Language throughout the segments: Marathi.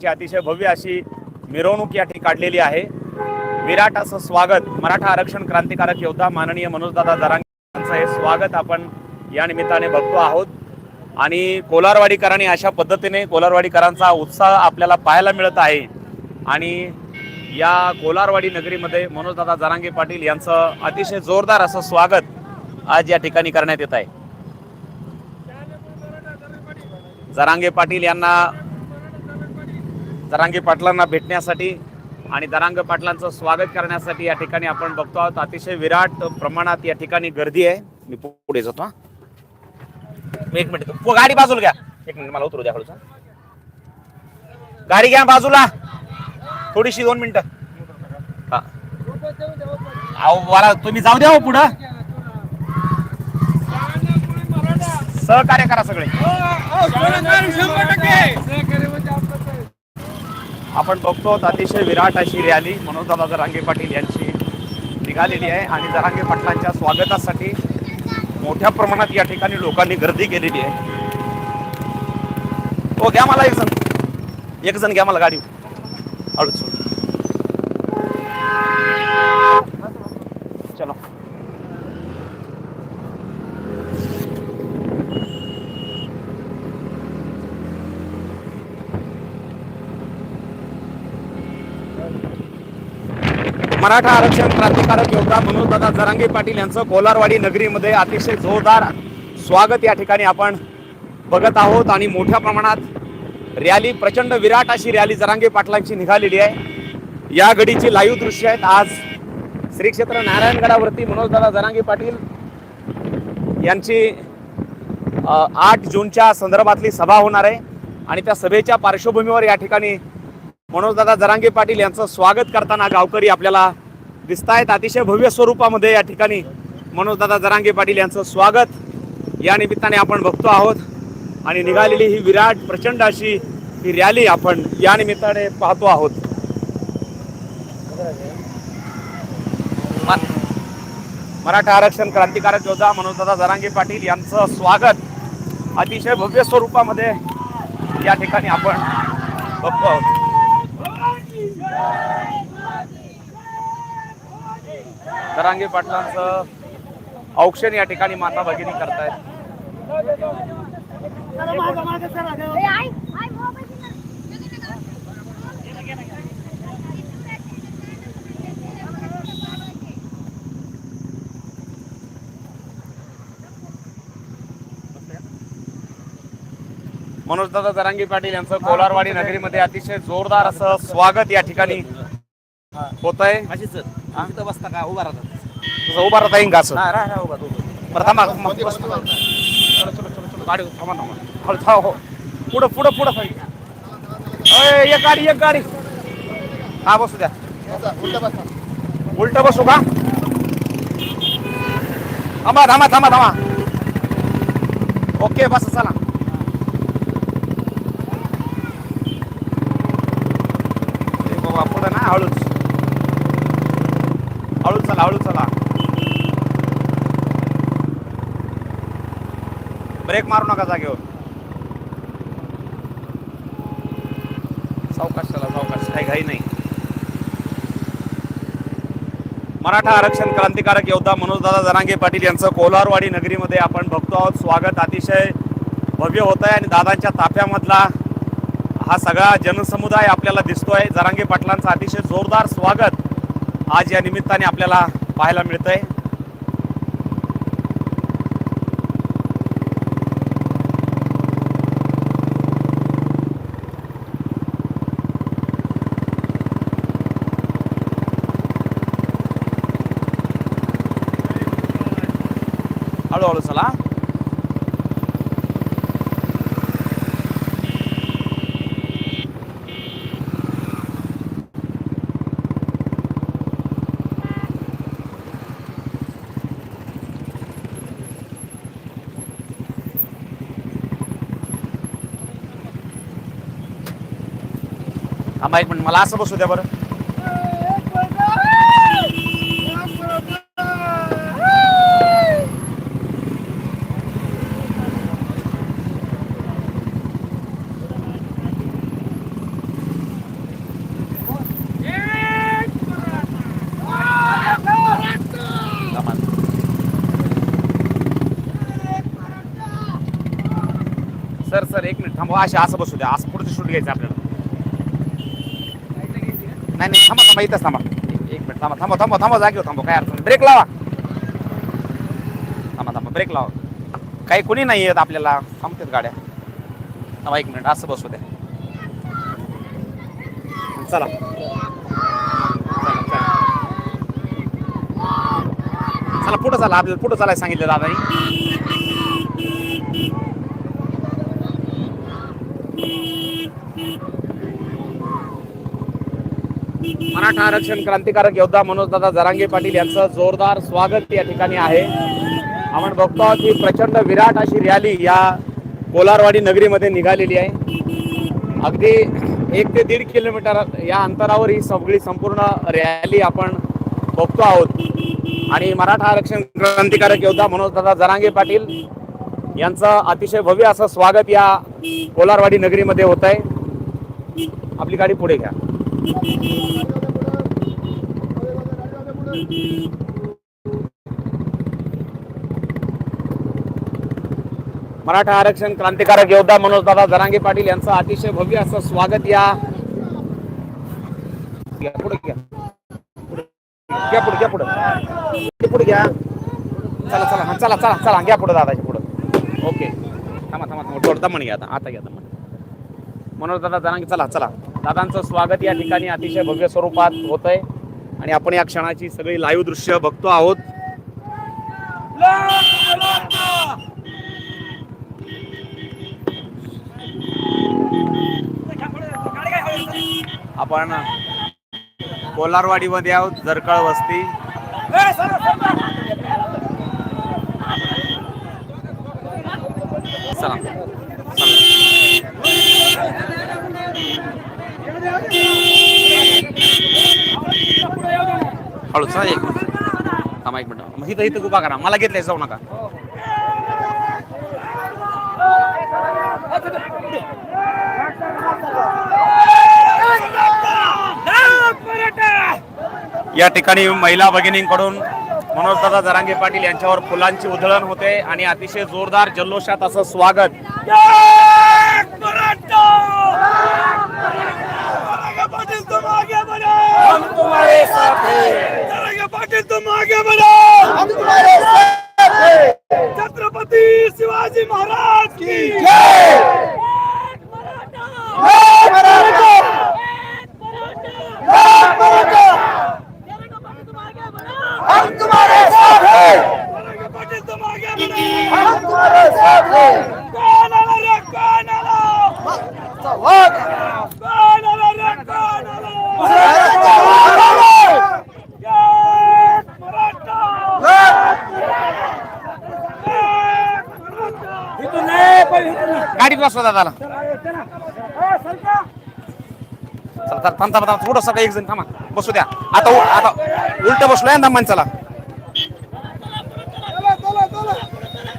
ची अतिशय भव्य अशी मिरवणूक या ठिकाणी काढलेली आहे. विराट असं स्वागत मराठा आरक्षण क्रांतिकारक योद्धा माननीय मनोजदादा जरांगे यांचं हे स्वागत आपण या निमित्ताने बघतो आहोत. आणि कोलारवाडीकरांनी अशा पद्धतीने कोलारवाडीकरांचा उत्साह आपल्याला पाहायला मिळत आहे. आणि या कोलारवाडी नगरीमध्ये मनोजदादा जरांगे पाटील यांचं अतिशय जोरदार असं स्वागत आज या ठिकाणी करण्यात येत आहे. जरांगे पाटील यांना जरांगे पाटलांना भेटण्यासाठी आणि दरांग पाटलांचं स्वागत करण्यासाठी या ठिकाणी आपण बघतो आहोत अतिशय विराट प्रमाणात या ठिकाणी गर्दी आहे मी पुढे जातो हा एक मिनिट गाडी बाजूला घ्या एक मिनिट मला उतरू द्या हळूचा गाडी घ्या बाजूला थोडीशी दोन मिनिटं हा अहो मला तुम्ही जाऊ द्या हो पुढं सहकार्य करा सगळे आपण बघतो अतिशय विराट अशी रॅली मनोजदादा जरांगे पाटील यांची निघालेली आहे आणि जरांगे पाटलांच्या स्वागतासाठी मोठ्या प्रमाणात या ठिकाणी लोकांनी गर्दी केलेली आहे. हो घ्या मला एक जण. एक जण घ्या मला गाडी हळूच चलो मराठा आरक्षण क्रांतिकारक योद्धा मनोजदादा जरांगे पाटील यांचं कोलारवाडी नगरीमध्ये अतिशय जोरदार स्वागत या ठिकाणी आपण बघत आहोत आणि मोठ्या प्रमाणात रॅली प्रचंड विराट अशी रॅली जरांगे पाटलांची निघालेली आहे. या गडीची लाईव्ह दृश्य आहेत. आज श्री क्षेत्र नारायणगडावरती मनोजदादा जरांगे पाटील यांची आठ जूनच्या संदर्भातली सभा होणार आहे आणि त्या सभेच्या पार्श्वभूमीवर या ठिकाणी मनोजदादा जरांगे पाटील यांचं स्वागत करताना गावकरी आपल्याला दिसत आहेत अतिशय भव्य स्वरूपामध्ये या ठिकाणी मनोजदादा जरांगे पाटील यांचं स्वागत. या निमित्ताने आपण बघतो आहोत आणि निघालेली ही विराट प्रचंड अशी ही रॅली आपण या निमित्ताने पाहतो आहोत. मराठा आरक्षण क्रांतिकारक योद्धा मनोजदादा जरांगे पाटील यांचं स्वागत. अतिशय भव्य स्वरूपामध्ये या ठिकाणी आपण बघतो आहोत. दरांगे पाटलांचं औक्षण या ठिकाणी माता भगिनी करतायत. मनोजदादा जरांगे पाटील यांचं कोलारवाडी नगरीमध्ये अतिशय जोरदार असं स्वागत या ठिकाणी होत आहे बसता का? उभा राहतात तुझं उभा राहता येईल का पुढं पुढं पुढं पाहिजे. एक गाडी एक गाडी. हा बसू द्या. उलट बसू का? थांबा थांबा थांबा थांबा. ओके बस चला ए बाबा पुढं ना हळूच हळूच चला. चला ब्रेक मारू नका जागेवर. सावकाश चला सावकाश. काही घाई नाही. मराठा आरक्षण क्रांतिकारक योद्धा मनोजदादा जरांगे पाटील यांचं कोलारवाडी नगरीमध्ये आपण बघतो आहोत. स्वागत अतिशय भव्य होत आहे आणि दादांच्या ताफ्यामधला हा सगळा जनसमुदाय आपल्याला दिसतोय. जरांगे पाटलांचं अतिशय जोरदार स्वागत. आज या निमित्ताने आपल्याला पाहायला मिळतंय. हळूहळू चला. थांबा एक मिनिट मला असं बसू द्या बरं. सर सर एक मिनिट थांबवा असे असं बसू द्या असं पुढचं शूट घ्यायचं आपल्याला. नाही नाही थांबा थांबा इथंच थांबा. एक मिनिट थांबा थांबा थांबा थांबा जागेवर थांबा काय अडचण ब्रेक लावा. थांबा थांबा ब्रेक लावा. काही कोणी नाही येत आपल्याला. थांबतात गाड्या. थांबा एक मिनिट असं बसू द्या. चला. चला, चला. चला पुढं चला. आपल्याला पुढं चालायला सांगितलं दादानी. मराठा आरक्षण क्रांतिकारक योद्धा मनोजदादा जरांगे पाटील यांचं जोरदार स्वागत या ठिकाणी आहे. आपण बघतो आहोत की प्रचंड विराट अशी रॅली या कोलारवाडी नगरीमध्ये निघालेली आहे. अगदी एक ते दीड किलोमीटर या अंतरावर ही सगळी संपूर्ण रॅली आपण बघतो आहोत. आणि मराठा आरक्षण क्रांतिकारक योद्धा मनोजदादा जरांगे पाटील यांचं अतिशय भव्य असं स्वागत या कोलारवाडी नगरीमध्ये होत आहे आपली गाडी पुढे घ्या. मराठा आरक्षण क्रांतिकारक योद्धा मनोजदादा जरांगे पाटील यांचं अतिशय भव्य असं स्वागत या घ्या, पुढे घ्या. पुढे घ्या पुढे. घ्या पुढे घ्या. चला चला चला चला चला घ्या पुढे दादाच्या पुढे. ओके. थांबा थांबा थांबा थोडं दमन घ्या आता. आता घ्या दमन म्हणून दादा जरांगे चला चला. दादांचं स्वागत या ठिकाणी अतिशय भव्य स्वरूपात होत आहे आणि आपण या क्षणाची सगळी लाईव्ह दृश्य बघतो आहोत. आपण कोलारवाडीमध्ये आहोत जरकळ वस्ती. चला. हळू चला एक थांबा एक मिनिट. मग इथं इथं उभा करा. मला घेतलंय जाऊ नका. या ठिकाणी महिला भगिनींकडून मनोजदादा जरांगे पाटील यांच्यावर फुलांची उधळण होते आणि अतिशय जोरदार जल्लोषात असं स्वागत पाटिल तुम आगे बढ़ो हम तुम्हारे साथ हैं। पाटिल तुम आगे बढ़ो हम तुम्हारे साथ हैं छत्रपति शिवाजी महाराज की जय हम तुम्हारे साथ हैं पाटिल तुम आगे बढ़ो हम तुम्हारे साथ हैं कौन आला रे कौन आला कौन आला रे कौन आला एक मराठा इथून नाही पण इथून गाडीत दादाला? चला चला थांब थांब थांब एक जण थांबा. बसू द्या. आता उ- आता उलट बसलोय ना माणसाला चला.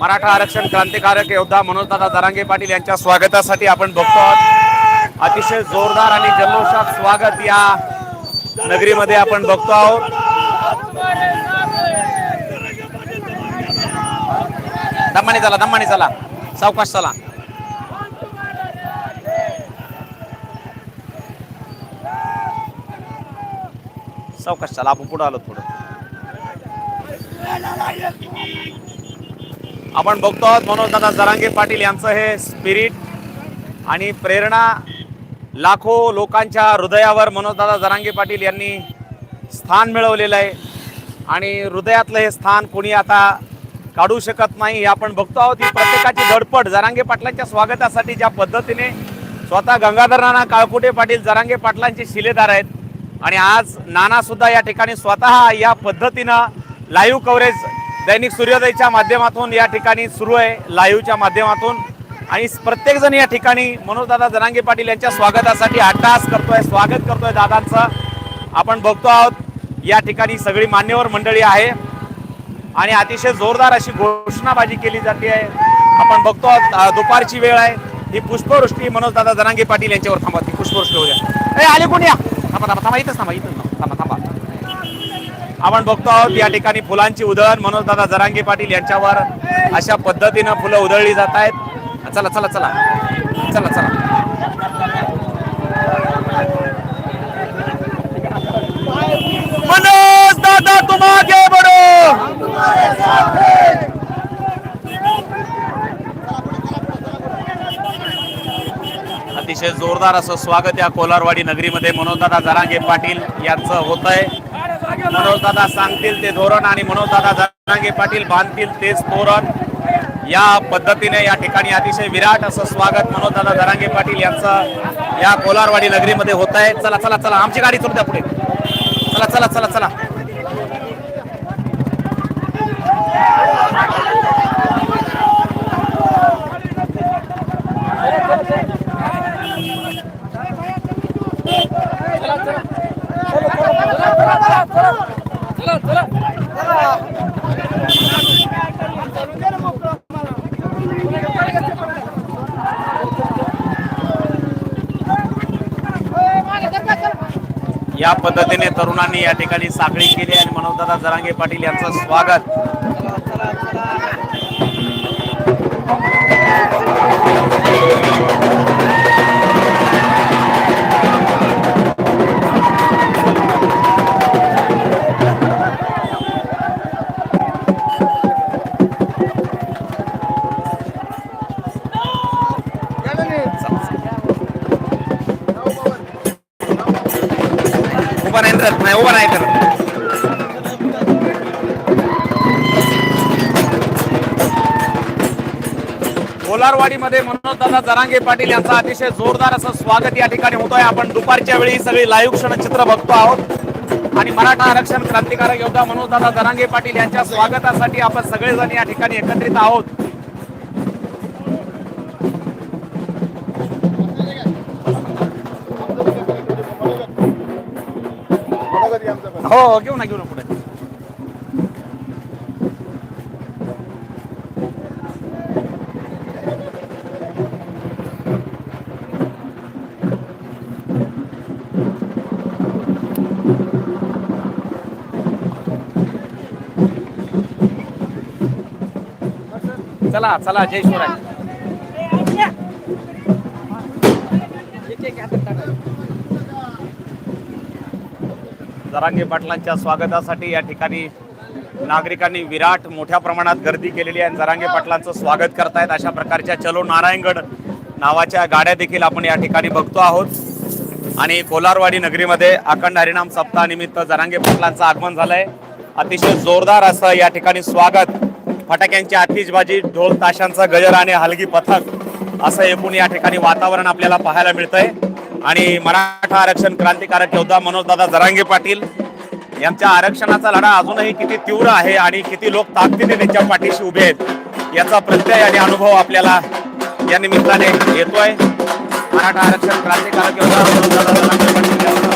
मराठा आरक्षण क्रांतिकारक योद्धा मनोजदादा दरांगे पाटील यांच्या स्वागतासाठी आपण बघतो आहोत. अतिशय जोरदार आणि जल्लोषात स्वागत या नगरीमध्ये आपण बघतो आहोत. दमाने चला दमाने चला. सावकाश चला. सावकाश चला आपण पुढे आलो थोडं. आपण बघतो आहोत मनोजदादा जरांगे पाटील यांचं हे स्पिरिट आणि प्रेरणा लाखो लोकांच्या हृदयावर मनोजदादा जरांगे पाटील यांनी स्थान मिळवलेलं आहे. आणि हृदयातलं हे स्थान कोणी आता काढू शकत नाही हे आपण बघतो आहोत. ही प्रत्येकाची धडपड जरांगे पाटलांच्या स्वागतासाठी ज्या पद्धतीने स्वतः गंगाधर नाना काळकुटे पाटील जरांगे पाटलांचे शिलेदार आहेत. आणि आज नानासुद्धा या ठिकाणी स्वतः या पद्धतीनं लाईव्ह कव्हरेज दैनिक सूर्योदयच्या माध्यमातून या ठिकाणी सुरू आहे लाईव्हच्या माध्यमातून. आणि प्रत्येकजण या ठिकाणी मनोजदादा जरांगे पाटील यांच्या स्वागतासाठी अट्टास करतोय स्वागत करतोय दादांचं. आपण बघतो आहोत या ठिकाणी सगळी मान्यवर मंडळी आहे. आणि अतिशय जोरदार अशी घोषणाबाजी केली जाते. आहे आपण बघतो आहोत, दुपारची वेळ आहे. ही पुष्पवृष्टी मनोजदादा जरांगे पाटील यांच्यावर थांबवते. पुष्पवृष्टी होऊ द्या. आले कोणी या? थांबा थांबा थांबा इथंच थांबा इथंच थांबा थांबा आपण बघतो आहोत या ठिकाणी फुलांची उधळण. मनोजदादा जरांगे पाटील यांच्यावर अशा पद्धतीनं फुलं उधळली जात आहेत. चला चला चला. चला चला. मनोज दादा तुम आगे बढ़ो अतिशय जोरदार असं स्वागत या कोलारवाडी नगरीमध्ये. मनोजदादा जरांगे पाटील यांचं होत आहे मनोजदादा सांगतील ते धोरण आणि मनोजदादा जरांगे पाटील बांधतील तेच धोरण. या पद्धतीने या ठिकाणी अतिशय विराट असं स्वागत मनोजदादा जरांगे पाटील यांचं या कोलारवाडी नगरीमध्ये होत आहे चला चला चला. आमची गाडी चलू द्या पुढे. चला चला चला चला. या पद्धतीने तरुणांनी या ठिकाणी साखळी केली आणि मनोदादा जरांगे पाटील यांचं स्वागत. कोलारवाडीमध्ये मनोजदादा जरांगे पाटील यांचं अतिशय जोरदार असं स्वागत या ठिकाणी होतोय. आपण दुपारच्या वेळी सगळी लाईव्ह क्षणचित्र बघतो आहोत. आणि मराठा आरक्षण क्रांतिकारक योद्धा मनोजदादा जरांगे पाटील यांच्या स्वागतासाठी आपण सगळेजण या ठिकाणी एकत्रित आहोत. हो हो घेऊ ना घेऊ ना पुढे. चला चला जय शिवराय. जरांगे पाटलांच्या स्वागतासाठी या ठिकाणी नागरिकांनी विराट मोठ्या प्रमाणात गर्दी केलेली आहे आणि जरांगे पाटलांचं स्वागत करतायत. अशा प्रकारच्या चलो नारायणगड नावाच्या गाड्या देखील आपण या ठिकाणी बघतो आहोत. आणि कोलारवाडी नगरीमध्ये अखंड हरिनाम सप्ताहानिमित्त जरांगे पाटलांचं आगमन झालंय. अतिशय जोरदार असं या ठिकाणी स्वागत फटाक्यांची आतिषबाजी ढोल ताशांचा गजर आणि हलगी पथक असं एकूण या ठिकाणी वातावरण आपल्याला पाहायला मिळतंय. आणि मराठा आरक्षण क्रांतिकारक योद्धा मनोजदादा जरांगे पाटील यांच्या आरक्षणाचा लढा अजूनही किती तीव्र आहे आणि किती लोक ताकदीने त्यांच्या पाठीशी उभे आहेत याचा प्रत्यय आणि अनुभव आपल्याला या निमित्ताने येतोय. मराठा आरक्षण क्रांतिकारक योद्धा मनोजदादा जरांगे पाटील